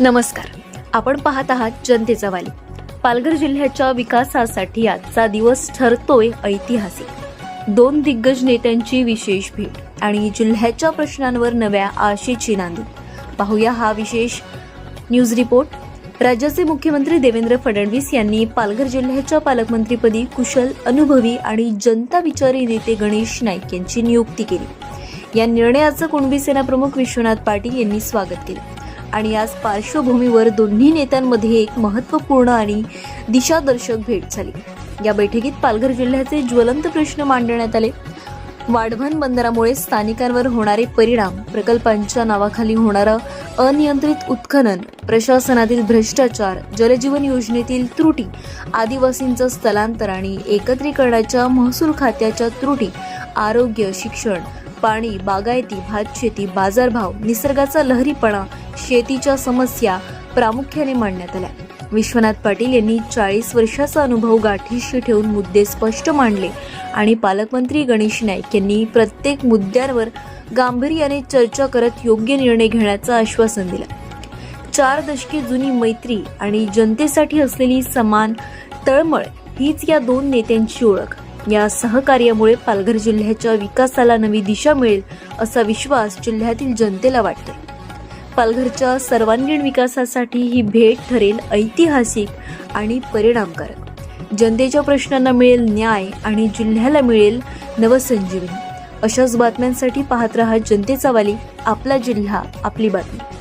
नमस्कार. आपण पाहत आहात जनतेचा वाली पालघर जिल्ह्याच्या विकासासाठी आजचा दिवस ठरतोय ऐतिहासिक. दोन दिग्गज नेत्यांची विशेष भेट आणि जिल्ह्याच्या प्रश्नांवर नव्या आशेची नांदी. पाहूया हा विशेष न्यूज रिपोर्ट. राज्याचे मुख्यमंत्री देवेंद्र फडणवीस यांनी पालघर जिल्ह्याच्या पालकमंत्रीपदी कुशल अनुभवी आणि जनता विचारी नेते गणेश नाईक यांची नियुक्ती केली. या निर्णयाचं कुणबी सेना प्रमुख विश्वनाथ पाटील यांनी स्वागत केलं. आणि याच पार्श्वभूमीवर दोन्ही नेत्यांमध्ये एक महत्त्वपूर्ण आणि दिशादर्शक भेट झाली. या बैठकीत पालघर जिल्ह्याचे ज्वलंत प्रश्न मांडण्यात आले. वाढवण बंदरामुळे स्थानिकांवर होणारे परिणाम प्रकल्पांच्या नावाखाली होणारं अनियंत्रित उत्खनन प्रशासनातील भ्रष्टाचार जलजीवन योजनेतील त्रुटी आदिवासींचं स्थलांतर आणि एकत्रीकरणाच्या महसूल खात्याच्या त्रुटी आरोग्य शिक्षण पाणी बागायती भातशेती बाजारभाव निसर्गाचा लहरीपणा शेतीच्या समस्या प्रामुख्याने मांडण्यात आल्या. विश्वनाथ पाटील यांनी चाळीस वर्षाचा अनुभव गाठीशी ठेवून मुद्दे स्पष्ट मांडले आणि पालकमंत्री गणेश नाईक यांनी प्रत्येक मुद्द्यांवर गांभीर्याने चर्चा करत योग्य निर्णय घेण्याचं आश्वासन दिलं. चार दशके जुनी मैत्री आणि जनतेसाठी असलेली समान तळमळ हीच या दोन नेत्यांची ओळख. या सहकार्यामुळे पालघर जिल्ह्याच्या विकासाला नवी दिशा मिळेल असा विश्वास जिल्ह्यातील जनतेला वाटतोय. पालघरच्या सर्वांगीण विकासासाठी ही भेट ठरेल ऐतिहासिक आणि परिणामकारक. जनतेच्या प्रश्नांना मिळेल न्याय आणि जिल्ह्याला मिळेल नवसंजीवनी. अशाच बातम्यांसाठी पाहत रहा जनतेचा वाली आपला जिल्हा आपली बातमी.